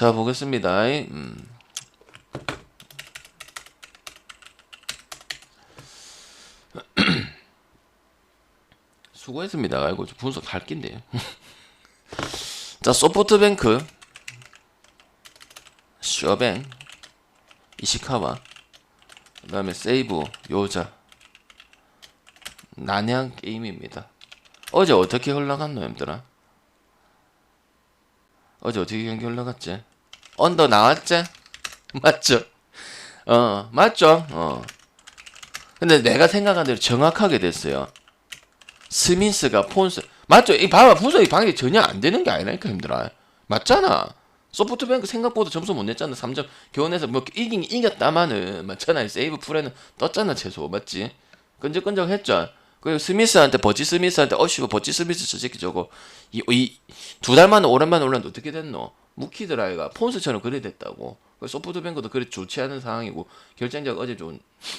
자 보겠습니다. 음. 수고했습니다. 아이고 저 분석 갈 낀데. 자 소프트뱅크, 쇼뱅, 이시카와, 그 다음에 세이브, 요자, 난양 게임입니다. 어제 어떻게 흘러갔노, 엠들아? 어제 어떻게 경기 흘러갔지? 언더 나왔지? 맞죠? 어, 맞죠? 어. 근데 내가 생각한 대로 정확하게 됐어요. 스미스가 폰스 맞죠? 이 봐봐 분석이 방해 전혀 안 되는 게 아니라니까 힘들어. 맞잖아. 소프트뱅크 생각보다 점수 못 냈잖아. 3점 교환해서 뭐 이긴 이겼다마는 맞잖아. 세이브 풀에는 떴잖아 최소 맞지? 끈적끈적했죠. 그리고 스미스한테 버지 스미스한테 어시고 버지 스미스 저 새끼 저거 이두 달 만에 오랜만에 올랐는데 어떻게 됐노? 무키드라이가 폰스처럼 그래 됐다고. 그 소프트뱅크도 그래 좋지 않은 상황이고 결정적 어제 좀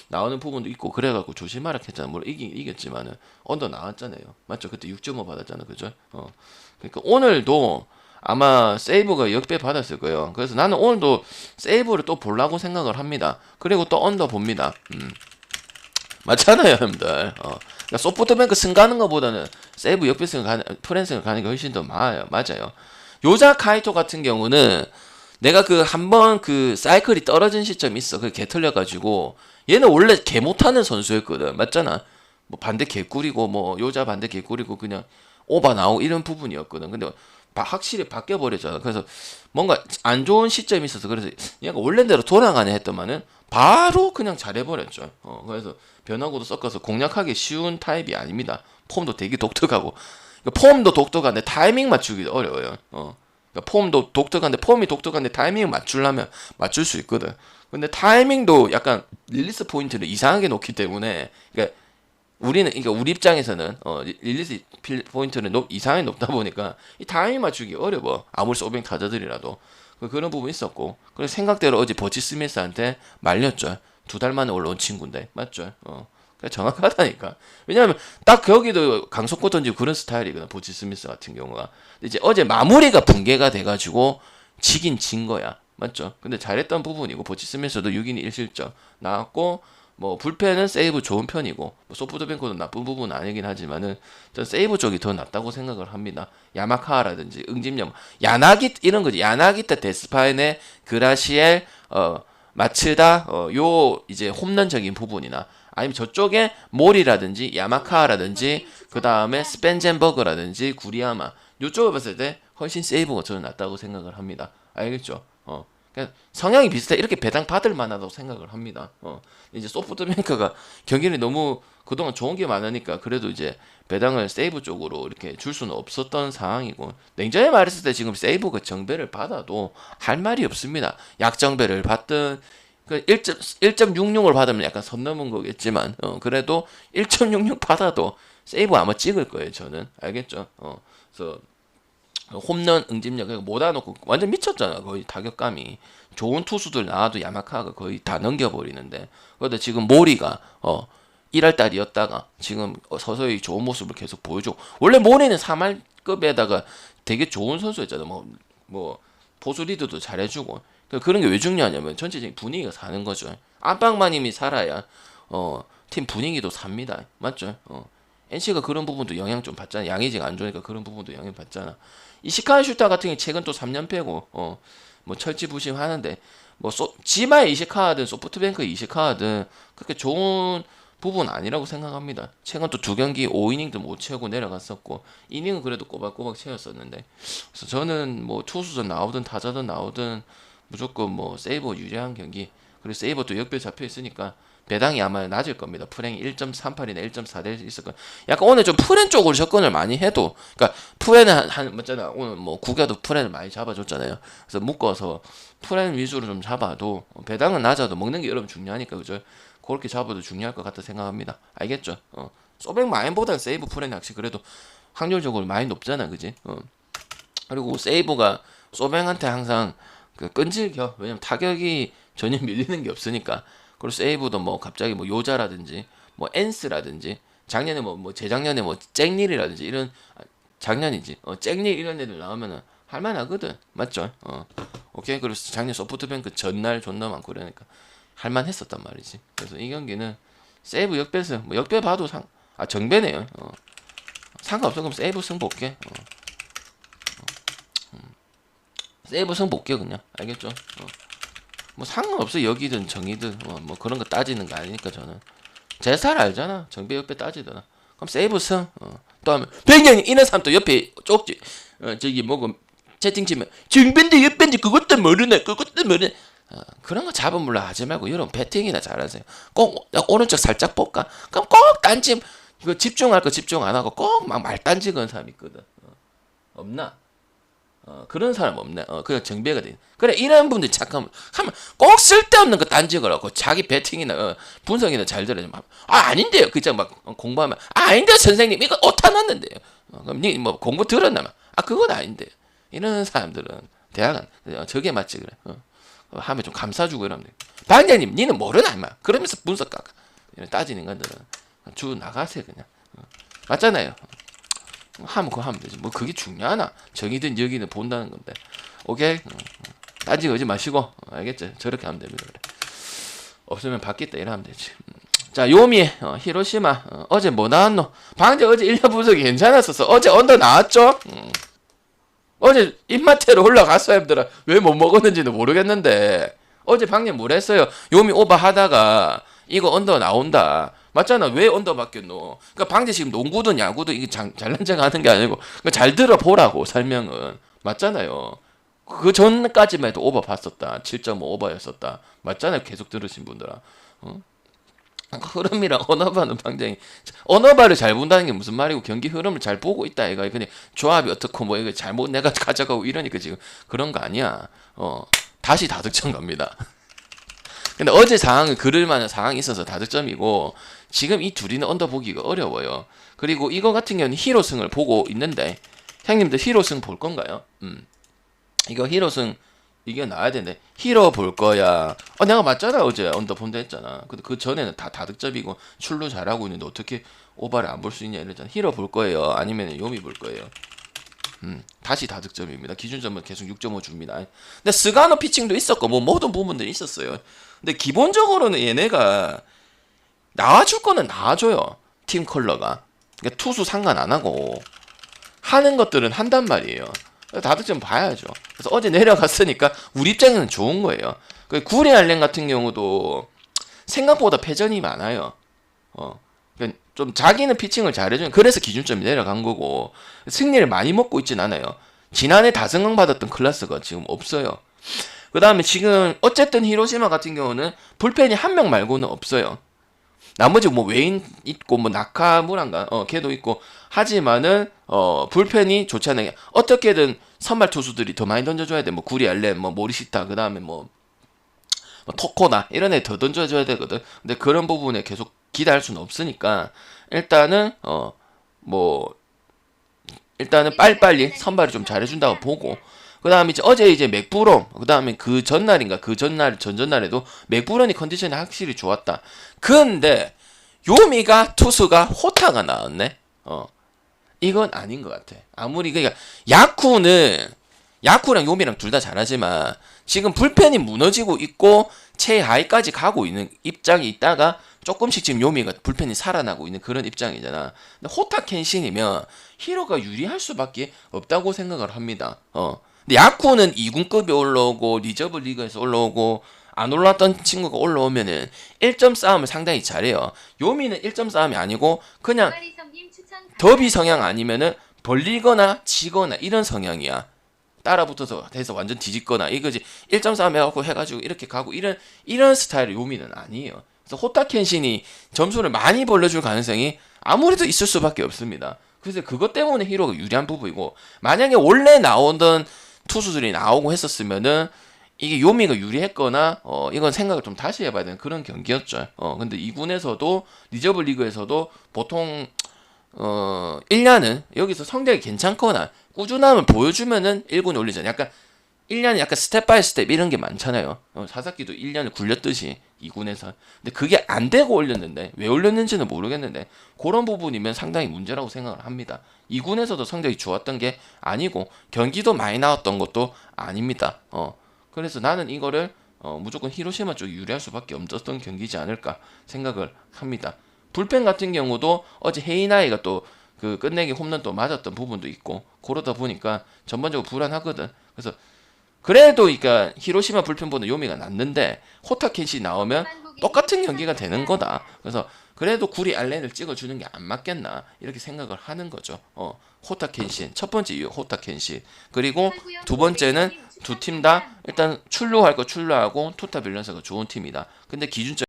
나오는 부분도 있고 그래갖고 조심하라 했잖아. 물론 이긴 이겼지만은 언더 나왔잖아요. 맞죠? 그때 6.5 받았잖아, 그죠? 어. 그러니까 오늘도 아마 세이브가 역배 받았을 거예요. 그래서 나는 오늘도 세이브를 또 보려고 생각을 합니다. 그리고 또 언더 봅니다. 음. 맞잖아요, 여러분들. 어. 그러니까 소프트뱅크 승 가는 것보다는 세이브 역배승 가는 프랜승을 가는 게 훨씬 더 많아요. 맞아요. 요자 카이토 같은 경우는 내가 그 한 번 그 사이클이 떨어진 시점이 있어. 그 개 털려가지고 얘는 원래 개 못하는 선수였거든. 맞잖아. 뭐 반대 개꿀이고 뭐 요자 반대 개꿀이고 그냥 오바 나오고 이런 부분이었거든. 근데 바- 확실히 바뀌어 버렸잖아. 그래서 뭔가 안 좋은 시점이 있어서 그래서 얘가 원래대로 돌아가네 했더만은 바로 그냥 잘해 버렸죠. 어, 그래서 변화구도 섞어서 공략하기 쉬운 타입이 아닙니다. 폼도 되게 독특하고 그러니까 폼도 독특한데 타이밍 맞추기 어려워요. 어. 그러니까 폼도 독특한데 폼이 독특한데 타이밍 맞추려면 맞출 수 있거든. 근데 타이밍도 약간 릴리스 포인트를 이상하게 놓기 때문에 그러니까 우리는 그러니까 우리 입장에서는 어, 리- 릴리스 필- 포인트는 높, 이상하게 높다 보니까 이 타이밍 맞추기 어려워. 아무리 소뱅 타자들이라도 그- 그런 부분 있었고 그래서 생각대로 어제 버치 스미스한테 말렸죠. 두 달 만에 올라온 친구인데 맞죠? 어. 정확하다니까. 왜냐하면 딱 거기도 강속구 던지고 그런 스타일이거든. 보치 스미스 같은 경우가. 이제 어제 마무리가 붕괴가 돼가지고 지긴 진 거야. 맞죠? 근데 잘했던 부분이고 보치 스미스도 6인 1실점 나왔고 뭐 불펜은 세이브 좋은 편이고 뭐 소프트뱅크도 나쁜 부분은 아니긴 하지만은 전 세이브 쪽이 더 낫다고 생각을 합니다. 야마카라든지 응집력, 야나기 이런 거지. 야나기타 데스파인의 그라시엘 어 마츠다 어, 요 이제 홈런적인 부분이나 아니면 저쪽에 몰이라든지 야마카라든지 그 다음에 스펜젠버그라든지 구리야마 요쪽을 봤을 때 훨씬 세이브가 저는 낫다고 생각을 합니다. 알겠죠? 어. 그냥 성향이 비슷해 이렇게 배당 받을 만하다고 생각을 합니다. 어. 이제 소프트뱅크가 경기를 너무 그동안 좋은 게 많으니까 그래도 이제 배당을 세이브 쪽으로 이렇게 줄 수는 없었던 상황이고 냉정히 말했을 때 지금 세이브가 정배를 받아도 할 말이 없습니다. 약정배를 받든 그 1.66을 받으면 약간 선 넘은 거겠지만 어, 그래도 1.66 받아도 세이브 아마 찍을 거예요 저는. 알겠죠? 어, 그래서 홈런 응집력 못아놓고 완전 미쳤잖아 거의 타격감이. 좋은 투수들 나와도 야마카가 거의 다 넘겨버리는데. 그런데 지금 모리가 어 1할 달이었다가 지금 어, 서서히 좋은 모습을 계속 보여주고 원래 모리는 3할급에다가 되게 좋은 선수였잖아. 뭐뭐 보수 리드도 잘해주고 그- 그런 게 왜 중요하냐면 전체적인 분위기가 사는 거죠. 안방마님이 살아야 어 팀 분위기도 삽니다. 맞죠? 어. NC가 그런 부분도 영향 좀 받잖아. 양의지가 안 좋으니까 그런 부분도 영향 받잖아. 이시카 슈타 같은 경우 최근 또 3년 빼고 어 뭐 철지 부심 하는데 뭐 소, 지마의 이시카든 소프트뱅크 이시카든 그렇게 좋은 부분 아니라고 생각합니다. 최근 또 두 경기 5이닝도 못 채우고 내려갔었고 이닝은 그래도 꼬박꼬박 채웠었는데. 그래서 저는 뭐 투수전 나오든 타자든 나오든 무조건 뭐 세이버 유리한 경기 그리고 세이버 또 역별 잡혀 있으니까 배당이 아마 낮을 겁니다. 프랭이 1.38이나 1.4될 있을 거예요. 약간 오늘 좀 프렌 쪽으로 접근을 많이 해도 그러니까 프렌은 한, 한 맞잖아. 오늘 뭐 구겨도 프렌을 많이 잡아줬잖아요. 그래서 묶어서 프렌 위주로 좀 잡아도 배당은 낮아도 먹는 게 여러분 중요하니까 그죠? 그렇게 잡아도 중요할 것 같다 생각합니다. 알겠죠? 어. 소백 마인보다는 세이브 프렌이 확실히 그래도 확률적으로 많이 높잖아, 그지? 어. 그리고 세이브가 소뱅한테 항상 그 끈질겨. 왜냐면 타격이 전혀 밀리는 게 없으니까. 그리고 세이브도 뭐 갑자기 뭐 요자라든지 뭐 엔스라든지 작년에 뭐, 뭐 재작년에 뭐 잭닐이라든지 이런 아, 작년이지. 어, 잭닐 이런 애들 나오면은 할만하거든. 맞죠? 어. 오케이. 그래서 작년 소프트뱅크 전날 존나 많고 그러니까 할만했었단 말이지. 그래서 이 경기는 세이브 역배스 뭐 역배 봐도 상 아 정배네요. 어. 상관없어 그럼 세이브 승 볼게. 어. 어. 음. 세이브 승 볼게 그냥 알겠죠? 어. 뭐 상관없어 여기든 정이든 어, 뭐 그런 거 따지는 거 아니니까 저는 제 스타일 알잖아 정배 옆에 따지더라 그럼 세이브 승 어. 또 하면 백년이 이런 사람 또 옆에 쪽지 어, 저기 뭐고 채팅 치면 정배인데 옆배인데 그것도 모르네 그것도 모르네 어, 그런 거 잡아물라 하지 말고 이런 배팅이나 잘하세요 꼭 야, 오른쪽 살짝 볼까 그럼 꼭 딴지 그 집중할 거 집중 안 하고 꼭 막말 딴지 건 사람 있거든 어. 없나 어, 그런 사람 없네. 어, 그냥 정배가 돼. 그래, 이런 분들 착하면, 하면 꼭 쓸데없는 거 딴지거라 고. 자기 배팅이나, 어, 분석이나 잘. 막, 아, 아닌데요. 그냥 막 어, 공부하면, 아, 아닌데요, 선생님. 이거 오타 났는데요. 어, 그럼 니 뭐 공부 들었나면, 아, 그건 아닌데요. 이런 사람들은 대학은, 어, 저게 맞지, 그래. 어. 어, 하면 좀 감싸주고 이러면 돼. 반장님, 니는 모르나, 임마. 그러면서 분석 깎아. 이런 따지는 것들은 주 나가세요, 그냥. 어. 맞잖아요. 하면 그거 하면 되지. 뭐 그게 중요하나? 정이든 여기는 본다는 건데. 오케이? 어, 어. 따지고 지 마시고 어, 알겠죠? 저렇게 하면 됩니다. 그래. 없으면 받겠다 이러면 되지. 음. 자 요미 어, 히로시마 어, 제뭐 나왔노? 방제 어제 일련 분석이 괜찮았었어. 어제 언더 나왔죠? 음. 어제 입맛대로 올라갔어요, 형들아. 왜 못 먹었는지는 모르겠는데 어제 방금 뭘 했어요? 요미 오버 하다가 이거 언더 나온다. 맞잖아. 왜 언더 바뀌었노? 그러니까 방제 지금 농구든 야구든 이게 장, 잘난 척 하는 게 아니고 그러니까 잘 들어보라고 설명은 맞잖아요. 그 전까지만 해도 오버 봤었다. 7.5 오버였었다. 맞잖아요. 계속 들으신 분들아. 어? 흐름이랑 언어바는 방장이 언어바를 잘 본다는 게 무슨 말이고 경기 흐름을 잘 보고 있다 이거 그냥 조합이 어떻고 뭐 이거 잘못 내가 가져가고 이러니까 지금 그런 거 아니야 어 다시 다득점 갑니다 근데 어제 상황은 그럴 만한 상황이 있어서 다득점이고 지금 이 둘이는 언더 보기가 어려워요 그리고 이거 같은 경우는 히로승을 보고 있는데 형님들 히로승 볼 건가요? 음 이거 히로승 이게 나와야 되는데 히로 볼 거야. 어 내가 맞잖아 어제 언더 본다 했잖아. 근데 그 전에는 다 다득점이고 출루 잘하고 있는데 어떻게 오바를 안 볼 수 있냐 이랬잖아. 히로 볼 거예요. 아니면 요미 볼 거예요. 음 다시 다득점입니다. 기준점은 계속 6.5 줍니다. 근데 스가노 피칭도 있었고 뭐 모든 부분들이 있었어요. 근데 기본적으로는 얘네가 나와줄 거는 나와줘요. 팀 컬러가. 그러니까 투수 상관 안 하고 하는 것들은 한단 말이에요. 다득점 봐야죠. 그래서 어제 내려갔으니까 우리 입장에는 좋은 거예요. 그 구리 알렌 같은 경우도 생각보다 패전이 많아요. 어. 그러니까 좀 자기는 피칭을 잘해주는 그래서 기준점이 내려간 거고 승리를 많이 먹고 있진 않아요. 지난해 다승강 받았던 클래스가 지금 없어요. 그 다음에 지금 어쨌든 히로시마 같은 경우는 불펜이 한 명 말고는 없어요. 나머지 뭐 외인 있고 뭐 나카무란가 어 걔도 있고 하지만은 어 불펜이 좋지 않아요. 어떻게든 선발 투수들이 더 많이 던져줘야 돼. 뭐 구리 알렌, 뭐 모리시타, 그 다음에 뭐, 뭐 토코나 이런 애 더 던져줘야 되거든. 근데 그런 부분에 계속 기대할 수는 없으니까 일단은 어 뭐 일단은 빨리빨리 선발을 좀 잘해준다고 보고 그 다음에 이제 어제 이제 맥브롬 그 다음에 그 전날인가 그 전날 전전날에도 맥브롬이 컨디션이 확실히 좋았다. 근데 요미가 투수가 호타가 나왔네. 어 이건 아닌 것 같아. 아무리 그러니까 야쿠는 야쿠랑 요미랑 둘 다 잘하지만 지금 불펜이 무너지고 있고 최하위까지 가고 있는 입장이 있다가 조금씩 지금 요미가 불펜이 살아나고 있는 그런 입장이잖아. 근데 호타 켄신이면 히로가 유리할 수밖에 없다고 생각을 합니다. 어. 근데 야쿠는 2군급이 올라오고 리저브 리그에서 올라오고 안 올라왔던 친구가 올라오면은 1점 싸움을 상당히 잘해요. 요미는 1점 싸움이 아니고 그냥 더비 성향 아니면은 벌리거나 지거나 이런 성향이야. 따라붙어서 해서 완전 뒤집거나 이거지 1점 싸움 해갖고 해가지고 이렇게 가고 이런 이런 스타일의 요미는 아니에요. 그래서 호타켄신이 점수를 많이 벌려줄 가능성이 아무래도 있을 수밖에 없습니다. 그래서 그것 때문에 히로가 유리한 부분이고 만약에 원래 나오던 투수들이 나오고 했었으면은 이게 요미가 유리했거나 어 이건 생각을 좀 다시 해봐야 되는 그런 경기였죠. 어 근데 이 군에서도 리저브 리그에서도 보통 어 1년은 여기서 성적이 괜찮거나 꾸준함을 보여주면은 1군에 올리잖아요. 약간 1년 약간 스텝 바이 스텝 이런 게 많잖아요. 어, 사사키도 1년을 굴렸듯이 2군에서. 근데 그게 안 되고 올렸는데 왜 올렸는지는 모르겠는데 그런 부분이면 상당히 문제라고 생각을 합니다. 2군에서도 성적이 좋았던 게 아니고 경기도 많이 나왔던 것도 아닙니다. 어. 그래서 나는 이거를 어, 무조건 히로시마 쪽이 유리할 수밖에 없었던 경기지 않을까 생각을 합니다. 불펜 같은 경우도 어제 헤이나이가 또 그 끝내기 홈런 또 맞았던 부분도 있고 그러다 보니까 전반적으로 불안하거든. 그래서 그래도 그러니까 히로시마 불펜보다 요미가 낫는데 호타켄시 나오면 똑같은 경기가 되는 거다. 그래서 그래도 구리 알렌을 찍어주는 게 안 맞겠나 이렇게 생각을 하는 거죠. 어, 호타켄신 첫 번째 이유 호타켄신 그리고 두 번째는 두 팀 다 일단 출루할 거 출루하고 투타 밸런스가 좋은 팀이다. 근데 기준점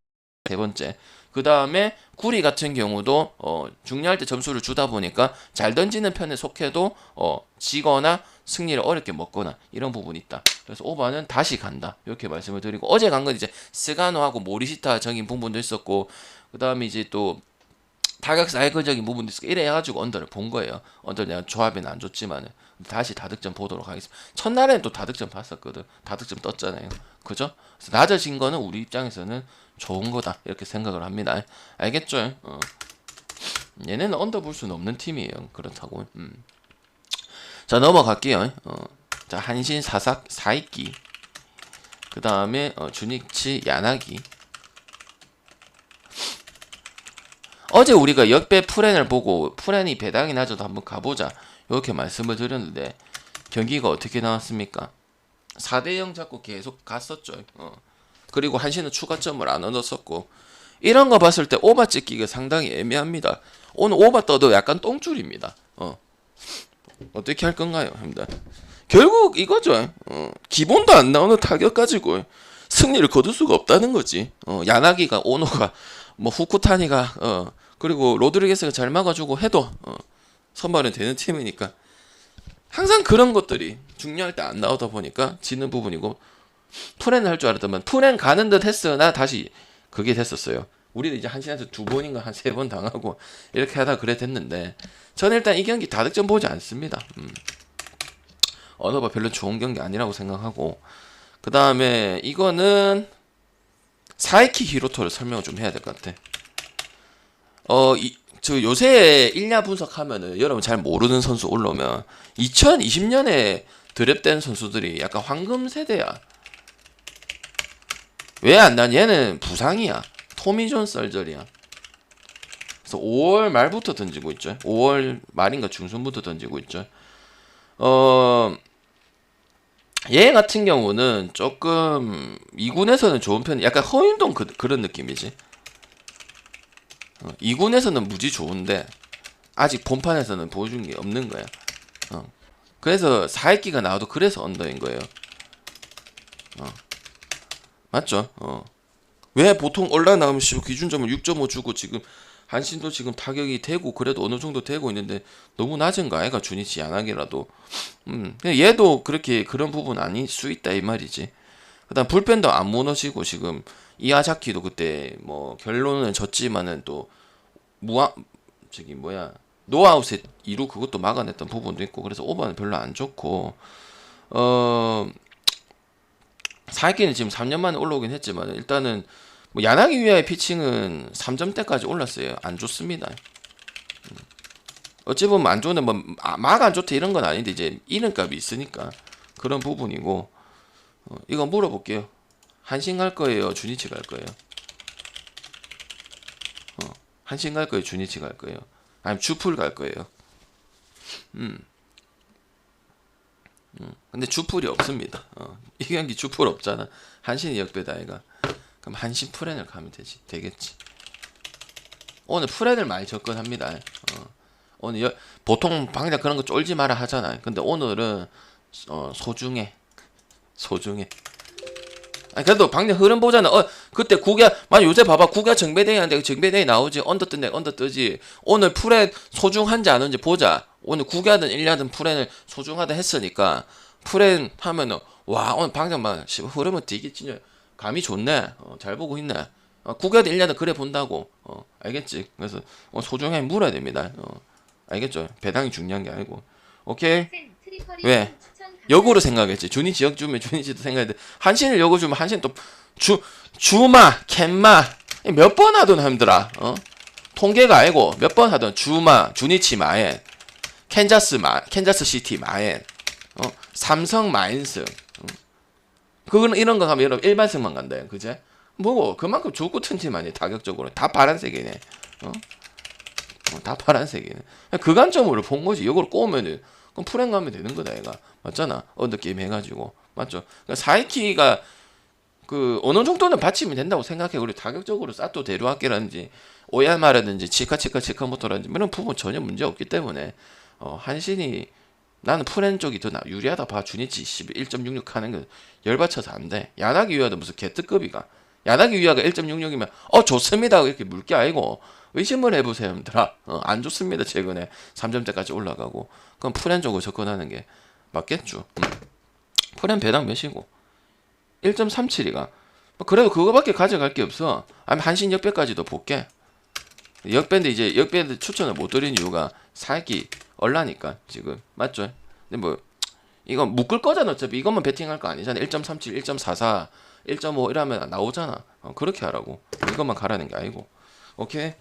세 번째 그 다음에 구리 같은 경우도 어, 중요할 때 점수를 주다 보니까 잘 던지는 편에 속해도 어, 지거나 승리를 어렵게 먹거나 이런 부분이 있다. 그래서 오바는 다시 간다. 이렇게 말씀을 드리고 어제 간 건 이제 스가노하고 모리시타 적인 부분도 있었고 그 다음에 이제 또 타격 사이클적인 부분도 있었고 이래 해가지고 언더를 본 거예요. 언더 내가 조합에는 안 좋지만은 다시 다득점 보도록 하겠습니다. 첫날에는 또 다득점 봤었거든. 다득점 떴잖아요. 그죠? 낮아진 거는 우리 입장에서는 좋은 거다 이렇게 생각을 합니다. 알겠죠? 어. 얘네는 언더 볼 수는 없는 팀이에요. 그렇다고. 음. 자 넘어갈게요. 어. 자 한신 사삭 사이기. 그 다음에 어, 주닉치 야나기. 어제 우리가 역배 프렌을 보고 프렌이 배당이 낮아도 한번 가보자 이렇게 말씀을 드렸는데 경기가 어떻게 나왔습니까? 4대0 잡고 계속 갔었죠. 어. 그리고 한신은 추가점을 안 얻었었고 이런 거 봤을 때 오바 찍기가 상당히 애매합니다. 오늘 오바 떠도 약간 똥줄입니다. 어. 어떻게 할 건가요? 합니다. 결국 이거죠. 어. 기본도 안 나오는 타격 가지고 승리를 거둘 수가 없다는 거지. 어. 야나기가 오노가 뭐 후쿠타니가 어. 그리고 로드리게스가 잘 막아주고 해도 어. 선발은 되는 팀이니까 항상 그런 것들이 중요할 때 안 나오다 보니까 지는 부분이고 프렌 할 줄 알았더만 프렌 가는 듯 했으나 다시 그게 됐었어요. 우리도 이제 한 시간에서 두 번인가 한 세 번 당하고 이렇게 하다 그래 됐는데 저는 일단 이 경기 다득점 보지 않습니다. 음. 언어가 별로 좋은 경기 아니라고 생각하고 그 다음에 이거는 사이키 히로토를 설명을 좀 해야 될 것 같아. 어, 이, 저 요새 일야 분석하면은 여러분 잘 모르는 선수 올라오면 2020년에 드랩된 선수들이 약간 황금 세대야. 왜 안 난? 얘는 부상이야. 토미존 썰절이야. 그래서 5월 말부터 던지고 있죠. 5월 말인가 중순부터 던지고 있죠. 어, 얘 같은 경우는 조금 2군에서는 좋은 편, 약간 허윤동 그, 그런 느낌이지. 어, 2군에서는 무지 좋은데 아직 본판에서는 보여준 게 없는 거야. 어. 그래서 4회기가 나와도 그래서 언더인 거예요. 어. 맞죠? 어. 왜 보통 올라나가면 씨, 기준점을 6.5 주고 지금 한신도 지금 타격이 되고 그래도 어느 정도 되고 있는데 너무 낮은 거 아이가 주니치 야나기라도. 음 얘도 그렇게 그런 부분 아닐 수 있다 이 말이지. 그다음 불펜도 안 무너지고 지금 이아자키도 그때 뭐 결론은 졌지만은 또 무아 저기 뭐야 노아웃의 이루 그것도 막아냈던 부분도 있고 그래서 오버는 별로 안 좋고. 어 사이키는 지금 3년 만에 올라오긴 했지만 일단은 뭐 야나기 위아의 피칭은 3점대까지 올랐어요. 안 좋습니다. 음. 어찌 보면 안 좋은데 뭐막 안 좋다 이런 건 아닌데 이제 이름값이 있으니까 그런 부분이고 어, 이거 물어볼게요. 한신 갈 거예요? 주니치 갈 거예요? 어, 한신 갈 거예요? 주니치 갈 거예요? 아니면 주풀 갈 거예요? 음. 음. 근데 주풀이 없습니다. 어, 이 경기 주풀 없잖아. 한신이 역배다 이가. 그럼 한신 프렌을 가면 되지 되겠지. 오늘 프렌을 많이 접근합니다. 어. 오늘 여, 보통 방자 그런 거 쫄지 마라 하잖아. 근데 오늘은 어, 소중해 소중해. 아니 그래도 방금 흐름 보잖아. 어 그때 국야 만 요새 봐봐 국야 정배대회 하는데 정배대회 나오지 언더 뜬데 언더 뜨지. 오늘 프렌 소중한지 안 한지 보자. 오늘 국야든 일야든 프렌을 소중하다 했으니까 프렌 하면은 와 오늘 방장만 흐름은 되게 진짜 감이 좋네. 어, 잘 보고 있네. 어, 국야든 일야든 그래 본다고. 어, 알겠지? 그래서 어, 소중하게 물어야 됩니다. 어, 알겠죠? 배당이 중요한 게 아니고. 오케이. 왜? 역으로 생각했지. 주니치 역 주면 주니치도 생각했는데 한신을 역으로 주면 한신 또주 주마 캔마 몇 번 하던 힘들아. 어? 통계가 아니고 몇 번 하던 주마 주니치 마엔 캔자스 마 캔자스 시티 마엔 어? 삼성 마인스 어? 그거는 이런 거 가면 여러분 일반석만 간다. 그제? 뭐고 그만큼 좋고 튼튼하니 타격적으로 다 파란색이네. 어? 어, 다 파란색이네. 그 관점으로 본 거지. 이걸 꼬우면은 그럼 풀행 가면 되는 거다 얘가 맞잖아. 언더 게임 해가지고 맞죠. 그러니까 사이키가 그 어느 정도는 받치면 된다고 생각해. 우리 타격적으로 사또 대류학계라든지 오야마라든지 치카치카 치카모토라든지 이런 부분 전혀 문제 없기 때문에 어, 한신이 나는 프렌 쪽이 더 나, 유리하다 봐. 주니치 1.66 하는 거 열받쳐서 안 돼. 야나기 유야도 무슨 개뜨급이가. 야나기 유야가 1.66이면 어 좋습니다. 이렇게 물게 아니고 의심을 해보세요, 여러분들아. 어, 안 좋습니다. 최근에 3점대까지 올라가고. 그럼 프렌 쪽으로 접근하는 게 맞겠죠. 음. 프렌 배당 몇이고 1.37이가. 뭐 그래도 그거밖에 가져갈 게 없어. 아니면 한신 역배까지도 볼게. 역밴드 이제 역밴드 추천을 못 드린 이유가 살기 얼라니까 지금 맞죠? 근데 뭐 이건 묶을 거잖아 어차피 이것만 베팅할 거 아니잖아 1.37, 1.44, 1.5 이러면 나오잖아 어, 그렇게 하라고 이것만 가라는 게 아니고 오케이 그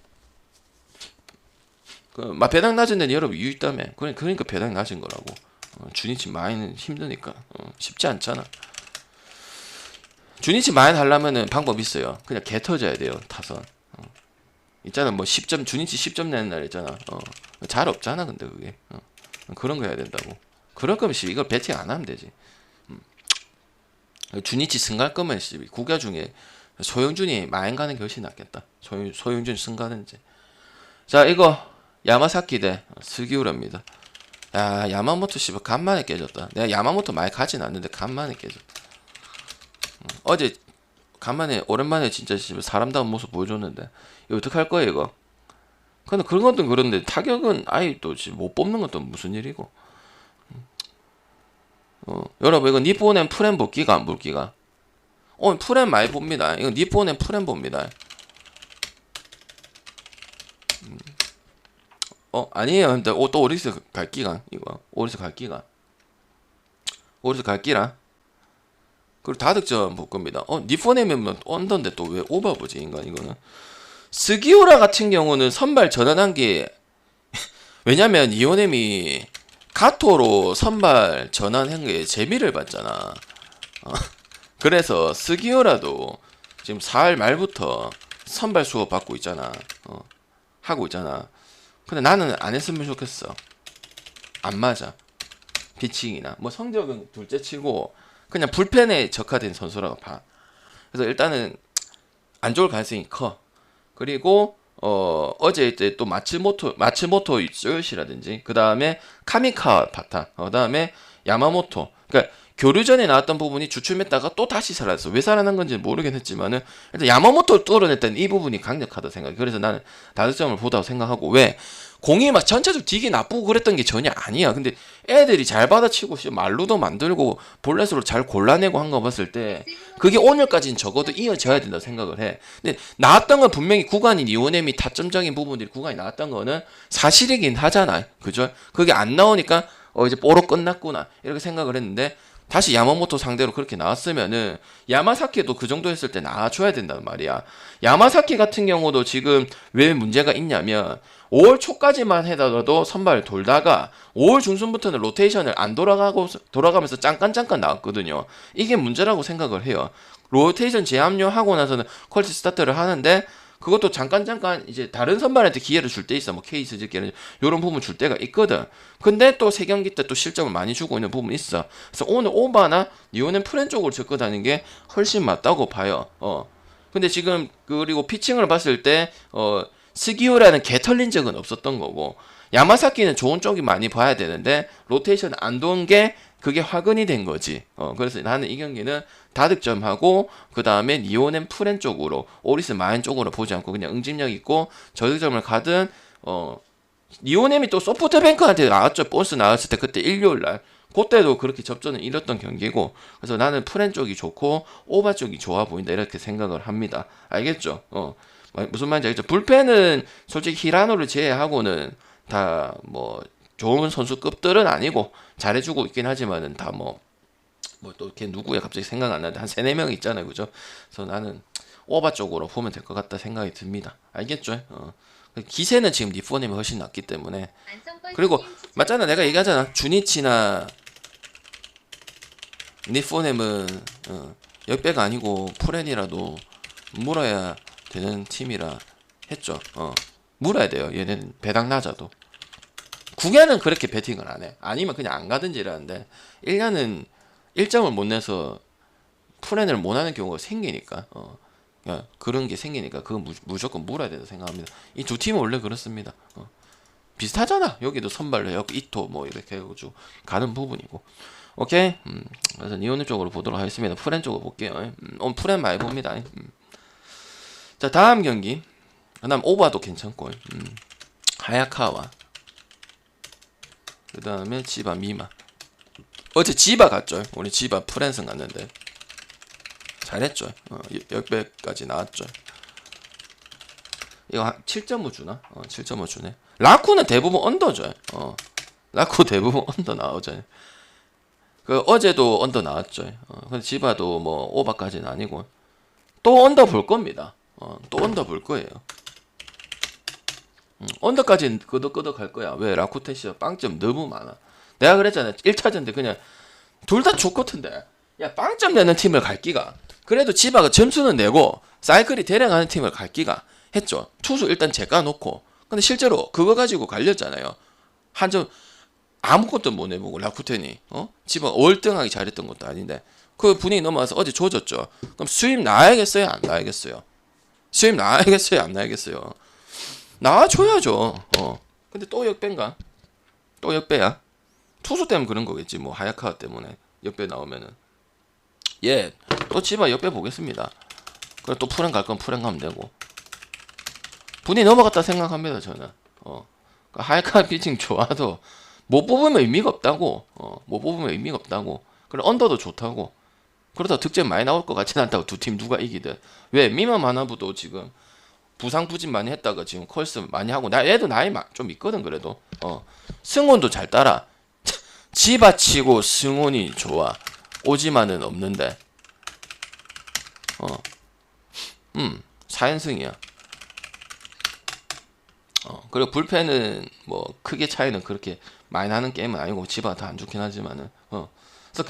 막 배당 낮은 데는 여러분 이유 있다며. 그러니까, 배당 낮은 거라고. 어, 주니치 마이는 힘드니까. 어, 쉽지 않잖아. 주니치 마인 하려면은 방법 있어요. 그냥 개 터져야 돼요 타선. 있잖아 뭐 10점 주니치 10점 내는 날 있잖아. 어. 잘 없잖아 근데 그게. 어. 그런 거 해야 된다고. 그럴 거면 씨 이걸 배팅 안 하면 되지. 음. 주니치 승갈 거면 씨 국가 중에 소영준이 마행 가는 게 훨씬 낫겠다. 소영, 소영준 승가는지. 자 이거 야마사키 대 스기우라입니다. 야 야마모토 씨 간만에 깨졌다. 내가 야마모토 많이 가진 않는데 간만에 깨졌다. 음, 어제 간만에 오랜만에 진짜 씨발 사람다운 모습 보여줬는데 이거 어떡 할 거야 이거? 근데 그런 것도 그런데 타격은 아예 또못 뽑는 것도 무슨 일이고. 어, 여러분 이거 니폰엔 프렘 볼기가 안 볼기가? 어 프렘 많이 봅니다. 이거 니폰엔 프렘 봅니다. 음. 어 아니에요 근데 어, 또 오리스 갈기가 이거 오리스 갈기가 오리스 갈기라 그리고 다득점 볼 겁니다. 어, 니폰에면 언던데 또 왜 오버보지 인간 이거는. 스기오라 같은 경우는 선발 전환한 게 왜냐면 이오넴이 가토로 선발 전환한 게 재미를 봤잖아. 어, 그래서 스기오라도 지금 4월 말부터 선발 수업 받고 있잖아. 어, 하고 있잖아. 근데 나는 안 했으면 좋겠어. 안 맞아. 피칭이나 뭐 성적은 둘째 치고 그냥 불펜에 적화된 선수라고 봐. 그래서 일단은 안 좋을 가능성이 커. 그리고 어 어제 이제 또 마츠모토 마츠모토 요시라든지 그 다음에 카미카 바타, 그 다음에 야마모토. 그러니까 교류 전에 나왔던 부분이 주춤했다가 또 다시 살아났어. 왜 살아난 건지 모르겠지만은 일단 야마모토 뚫어냈던 이 부분이 강력하다 생각. 그래서 나는 다섯 점을 보다고 생각하고 왜 공이 막 전체적으로 되게 나쁘고 그랬던 게 전혀 아니야. 근데 애들이 잘 받아치고 말루도 만들고 볼넷으로 잘 골라내고 한 거 봤을 때 그게 오늘까지는 적어도 이어져야 된다 생각을 해. 근데 나왔던 건 분명히 구간이 니오넴이 타점적인 부분들이 구간이 나왔던 거는 사실이긴 하잖아. 그죠? 그게 안 나오니까 어 이제 뽀록 끝났구나 이렇게 생각을 했는데 다시 야마모토 상대로 그렇게 나왔으면은 야마사키도 그 정도 했을 때 나와줘야 된단 말이야. 야마사키 같은 경우도 지금 왜 문제가 있냐면 5월 초까지만 해더라도 선발 돌다가 5월 중순부터는 로테이션을 안 돌아가고 돌아가면서 잠깐 잠깐 나왔거든요. 이게 문제라고 생각을 해요. 로테이션 재합류하고 나서는 퀄티 스타트를 하는데 그것도 잠깐 잠깐 이제 다른 선발한테 기회를 줄 때 있어. 뭐 케이스 짓기는 이런 부분 줄 때가 있거든. 근데 또 세 경기 때 또 실점을 많이 주고 있는 부분이 있어. 그래서 오늘 오바나 니오넨 프렌 쪽으로 접근하는 게 훨씬 맞다고 봐요. 어. 근데 지금 그리고 피칭을 봤을 때 어 스기오라는 개 털린 적은 없었던 거고 야마사키는 좋은 쪽이 많이 봐야 되는데 로테이션 안 도운 게 그게 화근이 된 거지. 어, 그래서 나는 이 경기는 다득점하고 그 다음에 니오넨 프렌 쪽으로 오리스 마인 쪽으로 보지 않고 그냥 응집력 있고 저득점을 가든 어 니오넴이 또 소프트뱅크한테 나왔죠. 보스 나왔을 때 그때 일요일 날 그때도 그렇게 접전을 잃었던 경기고 그래서 나는 프렌 쪽이 좋고 오바 쪽이 좋아 보인다 이렇게 생각을 합니다. 알겠죠? 어 무슨 말인지 알겠죠? 불펜은 솔직히 히라노를 제외하고는 다 뭐 좋은 선수급들은 아니고 잘해주고 있긴 하지만은 다 뭐 뭐 또 이렇게 누구야 갑자기 생각 안 나는데 한 세네 명 있잖아요, 그죠? 그래서 나는 오바 쪽으로 보면 될 것 같다 생각이 듭니다. 알겠죠? 어. 기세는 지금 리포님이 훨씬 낫기 때문에 그리고 맞잖아 내가 얘기하잖아 주니치나 니포넴은 어, 역배가 아니고 프렌이라도 물어야 되는 팀이라 했죠. 어, 물어야 돼요. 얘네는 배당 낮아도. 9년은 그렇게 배팅을 안 해. 아니면 그냥 안 가든지 이러는데 1년은 1점을 못 내서 프렌을 못 하는 경우가 생기니까 어, 야, 그런 게 생기니까 그건 무, 무조건 물어야 된다 생각합니다. 이 두 팀은 원래 그렇습니다. 어. 비슷하잖아. 여기도 선발로 여기 이토 뭐 이렇게 해가지고 가는 부분이고. 오케이. 음, 그래서 니오느 쪽으로 보도록 하겠습니다. 프렌 쪽으로 볼게요. 음, 오늘 프렌 많이 봅니다. 음. 자 다음 경기. 그다음 오바도 괜찮고. 음, 하야카와. 그 다음에 지바 미마. 어제 지바 갔죠. 우리 지바 프렌승 갔는데 잘했죠. 어, 역배까지 나왔죠. 이거 한7.5 주나? 어, 7.5 주네. 라쿠는 대부분 언더죠. 어. 라쿠 대부분 언더 나오죠. 그 어제도 언더 나왔죠. 어, 근데 지바도 뭐 오바까지는 아니고 또 언더 볼 겁니다. 어, 또 언더 볼 거예요. 음, 언더까지는 끄덕끄덕 할 거야. 왜 라쿠텐 씨가 빵점 너무 많아. 내가 그랬잖아. 1차전 때 그냥 둘 다 좋거든데. 야 빵점 내는 팀을 갈 기가. 그래도 지바가 점수는 내고 사이클이 대량하는 팀을 갈 기가 했죠. 투수 일단 제가 놓고. 근데 실제로 그거 가지고 갈렸잖아요. 한 점 아무것도 못 내보고 라쿠텐이 어 지바 월등하게 잘했던 것도 아닌데 그 분위기 넘어와서 어제 조졌죠. 그럼 수입 나야겠어요? 안 나야겠어요? 수입 나야겠어요? 안 나야겠어요? 나와줘야죠. 어. 근데 또 역배인가? 또 역배야? 투수 때문에 그런 거겠지. 뭐 하야카 때문에 역배 나오면은 예, 또 지바 역배 보겠습니다. 그래 또 풀행 갈 건 풀행 가면 되고 분이 넘어갔다 생각합니다. 저는 어 그러니까 하야카 피칭 좋아도 못 뽑으면 의미가 없다고 어 못 뽑으면 의미가 없다고 그래 언더도 좋다고 그러다 득점 많이 나올 것 같진 않다고 두 팀 누가 이기든 왜 미만 하나부도 지금 부상 부진 많이 했다가 지금 컬스 많이 하고 나 얘도 나이 마- 좀 있거든 그래도. 어. 승원도 잘 따라. 지바치고 승원이 좋아. 오지마는 없는데. 어음 4연승이야. 어 그리고 불펜은 뭐 크게 차이는 그렇게 많이 나는 게임은 아니고 지바가 더안 좋긴 하지만은 어. 그래서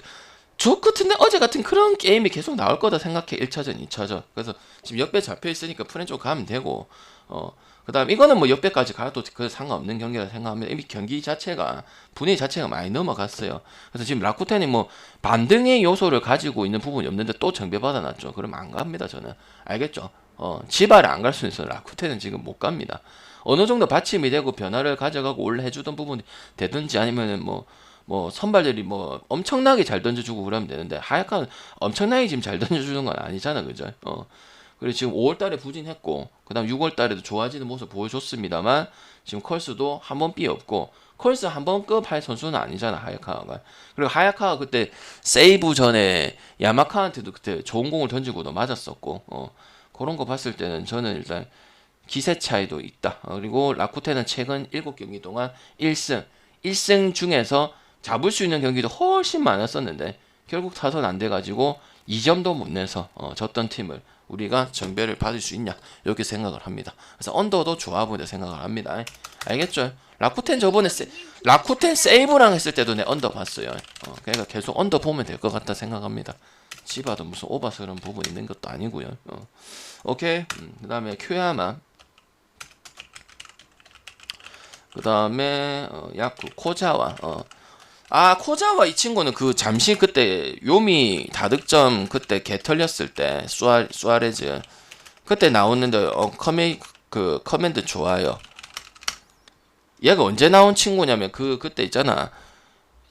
저 같은데 어제 같은 그런 게임이 계속 나올 거다 생각해. 1차전 2차전. 그래서 지금 역배 잡혀 있으니까 프렌 쪽 가면 되고 어. 그 다음 이거는 뭐 역배까지 가도 그 상관없는 경기라 생각하면 이미 경기 자체가 분위기 자체가 많이 넘어갔어요. 그래서 지금 라쿠텐이 뭐 반등의 요소를 가지고 있는 부분이 없는데 또 정배 받아놨죠. 그럼 안 갑니다 저는. 알겠죠? 어 지바를 안갈 수는 있어요 라쿠텐은 지금 못 갑니다. 어느 정도 받침이 되고 변화를 가져가고 원래 해주던 부분이 되든지 아니면은 뭐 뭐 선발들이 뭐 엄청나게 잘 던져주고 그러면 되는데 하야카는 엄청나게 지금 잘 던져주는 건 아니잖아 그죠 어 그리고 지금 5월달에 부진했고 그다음 6월달에도 좋아지는 모습 보여줬습니다만 지금 컬스도 한 번 삐 없고 컬스 한 번급 할 선수는 아니잖아 하야카가 그리고 하야카가 그때 세이브 전에 야마카한테도 그때 좋은 공을 던지고도 맞았었고 어 그런 거 봤을 때는 저는 일단 기세 차이도 있다. 어, 그리고 라쿠텐은 최근 7경기 동안 1승. 1승 중에서 잡을 수 있는 경기도 훨씬 많았었는데 결국 타선 안 돼가지고 2점도 못 내서 어, 졌던 팀을 우리가 정배를 받을 수 있냐 이렇게 생각을 합니다. 그래서 언더도 좋아 보이다 생각을 합니다. 알겠죠? 라쿠텐 저번에 세, 라쿠텐 세이브랑 했을 때도 내 언더 봤어요. 어, 그러니까 계속 언더 보면 될 것 같다 생각합니다. 지바도 무슨 오바스러운 부분 있는 것도 아니고요. 어. 오케이. 음, 그다음에 큐야마. 그 다음에 어, 야쿠 코자와 어. 아 코자와 이 친구는 그 잠시 그때 요미 다득점 그때 개 털렸을 때 수아 수아레즈 그때 나오는데 어 커메 그 커맨드 좋아요. 얘가 언제 나온 친구냐면 그 그때 있잖아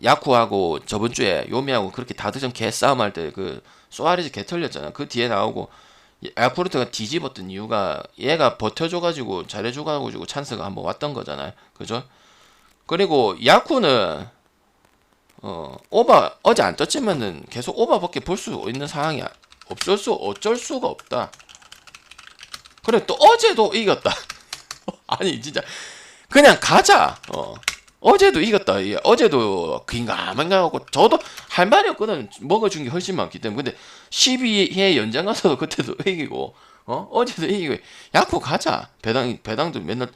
야쿠하고 저번 주에 요미하고 그렇게 다득점 개 싸움할 때 그 수아레즈 개 털렸잖아. 그 뒤에 나오고 야쿠르트가 뒤집었던 이유가 얘가 버텨줘가지고 잘해줘가지고 찬스가 한번 왔던 거잖아요. 그죠? 그리고 야쿠는 어 오바 어제 안 떴지만은 계속 오바밖에 볼 수 있는 상황이 없을 수 어쩔 수가 없다. 그래 또 어제도 이겼다. 아니 진짜 그냥 가자. 어 어제도 이겼다. 예, 어제도 긴가민가 하고 저도 할 말이 없거든. 먹어준 게 훨씬 많기 때문에. 근데 12회 연장 가서도 그때도 이기고 어 어제도 이기고 야구 가자. 배당 배당도 맨날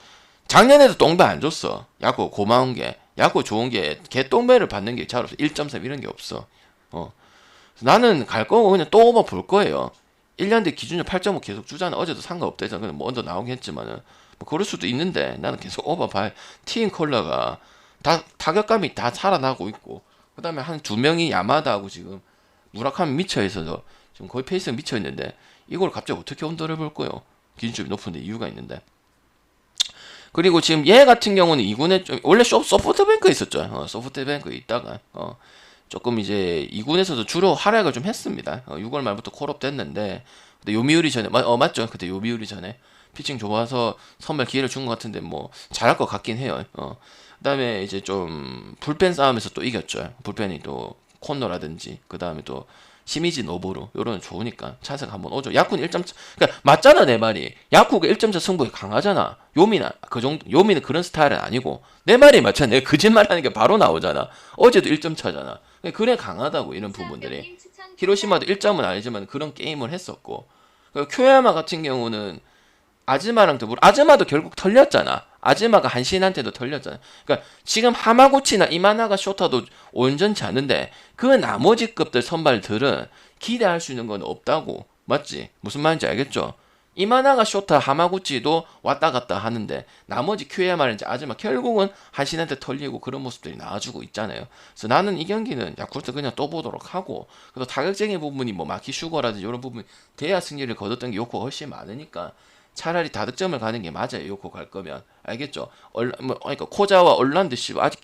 작년에도 똥배 안 줬어. 야구 고마운 게 야구 좋은 게 개똥배를 받는 게 잘 없어. 1.3 이런 게 없어. 어 나는 갈 거고 그냥 또 오버 볼 거예요. 1년 뒤 기준으로 8.5 계속 주잖아. 어제도 상관없대잖아. 그냥 뭐 언더 나오겠지만은 뭐 그럴 수도 있는데 나는 계속 오버 봐. 티인 컬러가 다 타격감이 다 살아나고 있고 그다음에 한 두 명이 야마다하고 지금 무라카미 미쳐 있어서 지금 거의 페이스가 미쳐 있는데 이걸 갑자기 어떻게 언더를 볼 거요? 기준점이 높은데 이유가 있는데 그리고 지금 얘 같은 경우는 2군에 좀 원래 쇼, 소프트뱅크에 있었죠. 어, 소프트뱅크에 있다가 어, 조금 이제 2군에서도 주로 활약을 좀 했습니다. 어, 6월 말부터 콜업 됐는데 근데 요미우리 전에 마- 어 맞죠? 그때 요미우리 전에 피칭 좋아서 선발 기회를 준 것 같은데 뭐 잘할 것 같긴 해요. 어. 그다음에 이제 좀 불펜 싸움에서 또 이겼죠. 불펜이 또 콘노라든지 그다음에 또 시미지 노보루 요런 좋으니까 찬스가 한번 오죠. 야쿠는 1점 차 그러니까 맞잖아 내 말이. 야쿠가 1점차 승부에 강하잖아. 요미는 그 정도 요미는 그런 스타일은 아니고 내 말이 맞잖아. 내가 거짓말하는 게 바로 나오잖아. 어제도 1점 차잖아. 그래 강하다고 이런 부분들이. 히로시마도 1점은 아니지만 그런 게임을 했었고 그리고 쿄야마 같은 경우는 아즈마랑 더불어 아즈마도 결국 털렸잖아. 아즈마가 한신한테도 털렸잖아. 그러니까 지금 하마구치나 이마나가 쇼타도 온전치 않은데 그 나머지 급들 선발들은 기대할 수 있는 건 없다고 맞지? 무슨 말인지 알겠죠? 이마나가 쇼타 하마구치도 왔다 갔다 하는데 나머지 큐야마는지 아즈마 결국은 한신한테 털리고 그런 모습들이 나와주고 있잖아요. 그래서 나는 이 경기는 야쿠르트 그냥 또 보도록 하고 그래서 타격적인 부분이 뭐 마키 슈거라든지 이런 부분 돼야 승리를 거뒀던 게 요코가 훨씬 많으니까 차라리 다득점을 가는 게 맞아요. 요코 갈 거면 알겠죠? 얼, 뭐 그러니까 코자와 얼란드 씨 아직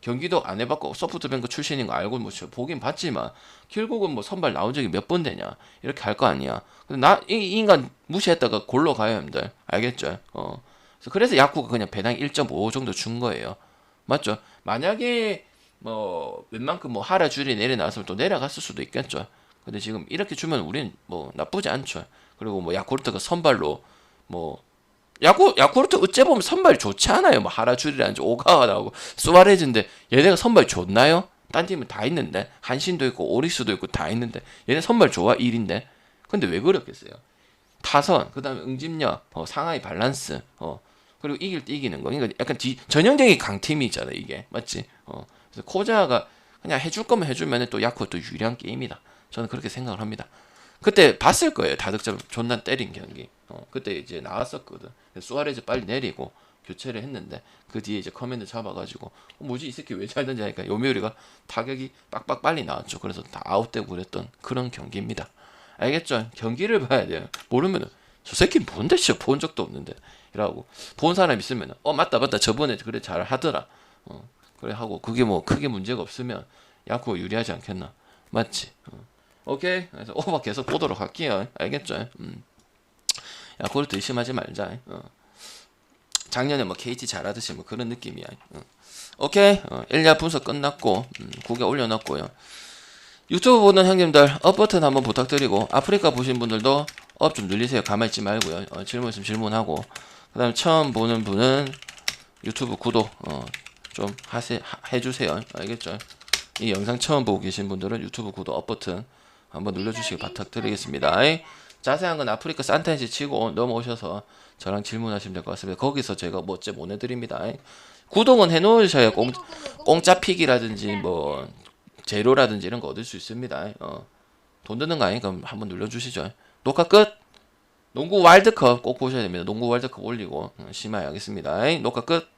경기도 안 해봤고 소프트뱅크 출신인 거 알고 뭐저 보긴 봤지만 결국은 뭐 선발 나온 적이 몇 번 되냐 이렇게 할 거 아니야. 근데 나이 이 인간 무시했다가 골로 가요, 형들 알겠죠? 어. 그래서, 야쿠가 그냥 배당 1.5 정도 준 거예요. 맞죠? 만약에 뭐 웬만큼 뭐 하라 줄이 내려나왔으면 또 내려갔을 수도 있겠죠. 근데 지금 이렇게 주면 우린 뭐 나쁘지 않죠. 그리고 뭐 야쿠르트가 선발로 뭐 야구 야쿠르트 어째 보면 선발 좋지 않아요. 뭐 하라줄이라든지 오가와 나오고 수아레즈인데 얘네가 선발 좋나요? 딴 팀은 다 있는데 한신도 있고 오리스도 있고 다 있는데 얘네 선발 좋아 1인데 근데 왜 그렇겠어요? 타선 그다음에 응집력 어, 상하이 밸런스 어 그리고 이길 때 이기는 거 그러니까 약간 뒤, 전형적인 강팀이잖아 이게 맞지? 어 그래서 코자가 그냥 해줄 거면 해주면 또 야쿠도 유리한 게임이다. 저는 그렇게 생각을 합니다. 그때 봤을 거예요. 다득점 존나 때린 경기. 어, 그때 이제 나왔었거든. 수아레즈 빨리 내리고 교체를 했는데 그 뒤에 이제 커맨드 잡아가지고 어, 뭐지 이 새끼 왜잘 던지 하니까 요미우리가 타격이 빡빡 빨리 나왔죠. 그래서 다 아웃되고 그랬던 그런 경기입니다. 알겠죠? 경기를 봐야 돼요. 모르면은 저 새끼 뭔데 진짜 본 적도 없는데 이라고 본 사람 있으면은 어 맞다 맞다 저번에 그래 잘 하더라. 어, 그래 하고 그게 뭐 크게 문제가 없으면 야구가 유리하지 않겠나? 맞지? 어. 오케이. 그래서 오버 계속 보도록 할게요. 알겠죠? 음. 야, 그걸 또 의심하지 말자. 어. 작년에 뭐 KT 잘하듯이 뭐 그런 느낌이야. 어. 오케이. 어, 1야 분석 끝났고 음, 구개 올려놨고요. 유튜브 보는 형님들 업 버튼 한번 부탁드리고 아프리카 보신 분들도 업좀 눌리세요. 가만히 있지 말고요. 어, 질문 있으면 질문하고 그 다음에 처음 보는 분은 유튜브 구독 어, 좀 하세 하, 해주세요. 알겠죠? 이 영상 처음 보고 계신 분들은 유튜브 구독 업 버튼 한번 눌러주시기 부탁드리겠습니다. 자세한 건 아프리카 산타인지 치고 넘어오셔서 저랑 질문하시면 될 것 같습니다. 거기서 제가 뭐 어째 보내드립니다. 구독은 해놓으셔야 공, 공짜 픽이라든지 뭐 재료라든지 이런 거 얻을 수 있습니다. 어. 돈 드는 거 아니니까 한번 눌러주시죠. 녹화 끝. 농구 월드컵 꼭 보셔야 됩니다. 농구 월드컵 올리고 어, 심하게 하겠습니다. 녹화 끝.